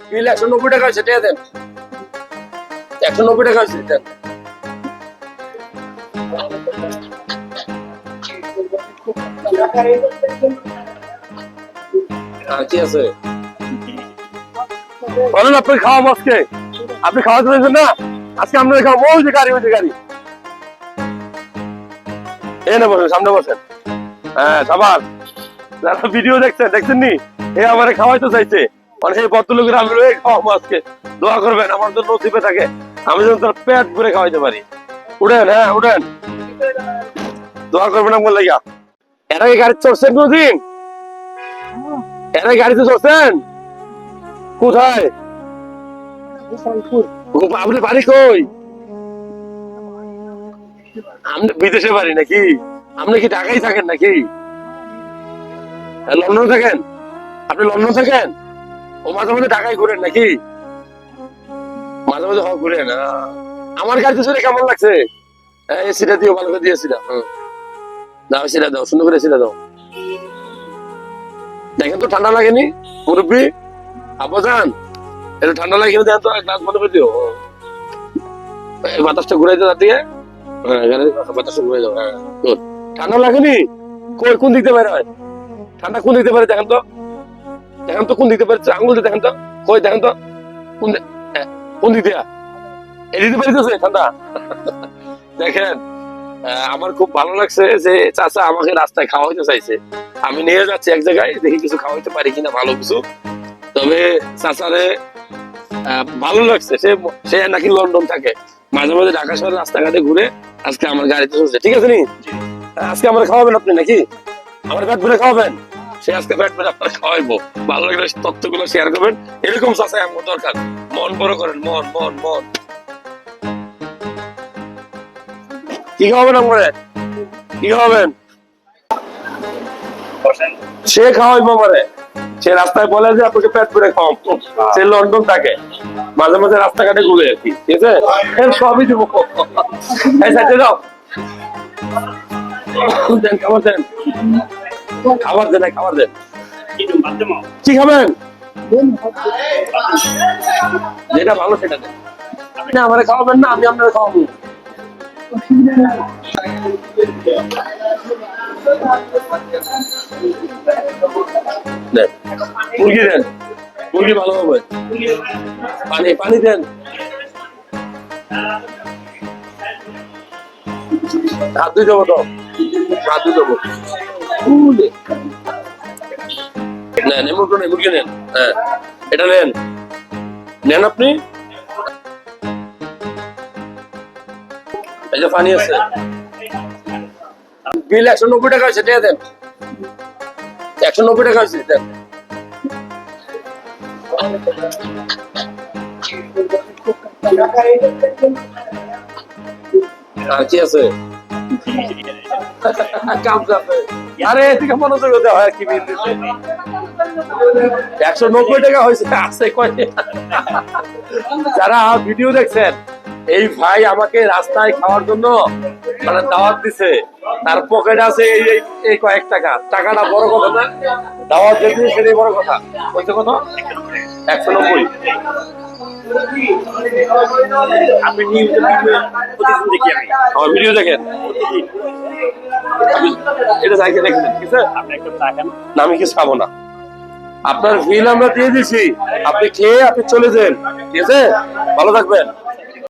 বিল একশো নব্বই টাকা হয়েছে একশো নব্বই টাকা হয়েছে দেন আছে। বলেন, আপনি খাওয়া আজকে আপনি খাওয়া চলেছেন না? আজকে আপনার খাওয়া ওই যে গাড়ি, ওই যে গাড়ি। এনে বসেন, সামনে বসেন। হ্যাঁ সবার। যারা ভিডিও দেখছেন দেখছেন নি এ আমারে খাওয়াইতে চাইছে। মানে সেই আমি রয়ে খাওয়াবো আজকে। দোয়া করবেন আমার জন্য নসিবে থাকে। আমি যেন তার পেট ভরে খাওয়াইতে পারি। উঠেন হ্যাঁ উঠেন। দোয়া করবেন আমার গাড়ি চড়ছেন কোনদিন? গাড়িতে চড়ছেন? কোথায়? ও, আপনার বাড়ি কই? আপনি বিদেশে বাড়ি নাকি? আপনি কি ঢাকায় থাকেন নাকি? লন্ডন থাকেন? আপনি লন্ডন থাকেন? ও মাঝে মাঝে ঢাকায় ঘুরেন নাকি? মাঝে মাঝে হক ঘুরেন আমার গাড়িতে চলে কেমন লাগছে? এই সিটা দিও, ভালো করে দিয়েছিলাম দাও সিটা দাও, সুন্দর করে সিটা দাও। দেখেন তো ঠান্ডা লাগেনি, মুরব্বী? আব্বাজান একটু ঠান্ডা লাগে কিনা দেখেন তো গ্লাস মনে করে দিও বাতাসটা ঘুরাই দাও তার দিকে। হ্যাঁ বাতাসটা ঘুরাই দাও হ্যাঁ ঠান্ডা লাগেনি? কোন দিকতে বাইরে হয়? ঠান্ডা কোন দিকতে পারে দেখেন তো। দেখেন তো কোন দিকতে পারে আঙুল দিয়ে দেখেন তো। কই দেখেন তো? কোন কোন দিয়া এই দিতে পারিতেছে ঠান্ডা। দেখেন আমার খুব ভালো লাগছে যে চাচা আমাকে রাস্তায় খাওয়াইতে চাইছে। আমি নিয়ে যাচ্ছি এক জায়গায় দেখি কিছু খাওয়াইতে পারি কিনা ভালো কিছু। তবে চাচারে ভালো লাগছে। সে সে নাকি লন্ডন থাকে। মাঝে মাঝে ঢাকা শহরে রাস্তাঘাটে ঘুরে আজকে আমার গাড়িতে চলছে ঠিক আছে নি? আজকে আমার খাওয়াবেন আপনি নাকি? আমার পেট ভরে খাওয়াবেন? সে আজকে আপনার খাওয়াইবো। ভালো লাগলে তথ্যগুলো শেয়ার করবেন। এরকম আমার দরকার। মন বড় করেন মন মন মন। কি খাওয়াবেন আমারে কি খাওয়াবেন? সে খাওয়াইবো আমারে। সে রাস্তায় বলে যে আপনাকে পেট ভরে খাওয়াম সে লন্ডন থাকে। মাঝে মাঝে রাস্তাঘাটে ঘুরে আর কি ঠিক আছে? সবই দেবো। এই সাইডে যাও। দেন খাবার দেন খাবার দেন খাবার দেন। কি খাবেন? যেটা ভালো সেটা দেন। আপনি আমারে খাওয়াবেন না আমি আপনার খাওয়াবো। মুরগি দেন। মুরগি ভালো হবে। পানি পানি দেন। হাত দিয়ে দেবো তো? হাত দিয়ে দেবো। নেন এই মুরগি নেন। হ্যাঁ এটা নেন। নেন আপনি? এই যে পানি আছে। বিল একশো নব্বই টাকা হয়েছে দেন। একশো নব্বই টাকা হয়েছে, দেন। আর আছে? কাম আছে আরে, এদিকে মনোযোগ দেওয়া হয়, কি একশো নব্বই টাকা হয়েছে, আছে যারা ভিডিও দেখছেন, এই ভাই আমাকে রাস্তায় খাওয়ার জন্য মানে দাওয়াত দিছে। তার পকেট আছে এই, এই- কয়েক টাকা। টাকাটা বড় কথা না, দাওয়াত যেতে সেটাই বড় কথা। বলছে কত? একশো নব্বই। আপনি দেখি আমি। আমার ভিডিও দেখেন। এটা দেখে দেখেন। ঠিক আমি কিছু খাব না। আপনার বিল আমরা দিয়ে দিছি আপনি খেয়ে আপনি চলে যান। ঠিক আছে? ভালো থাকবেন।